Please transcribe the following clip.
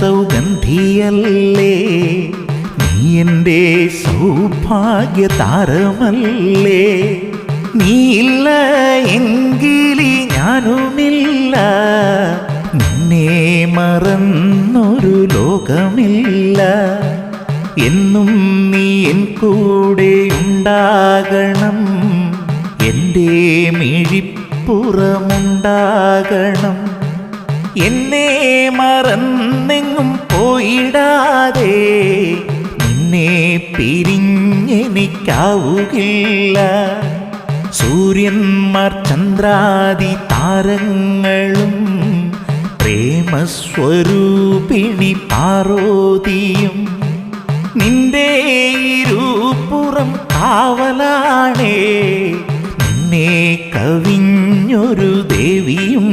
സൗഗന്ധിയല്ലേ? നീ എന്റെ സൗഭാഗ്യ താരമല്ലേ നീ നീയില്ല എങ്കിലി ഞാനുമില്ല. നിന്നെ മറന്നൊരു ലോകമില്ല. എന്നും നീ എൻ കൂടെ ഉണ്ടാകണം. എന്റെ മിഴിപ്പുറമുണ്ടാകണം. എന്നെ മറന്നെങ്ങും പോയിടാതെ നിന്നെ പിരിഞ്ഞെനിക്കാവുകില്ല. സൂര്യന്മാർ ചന്ദ്രാദി താരങ്ങളും പ്രേമസ്വരൂപിണി പാർവതിയും നിന്റെ ഇരുപുറം കാവലാണേ. നിന്നെ കവിഞ്ഞൊരു ദേവിയും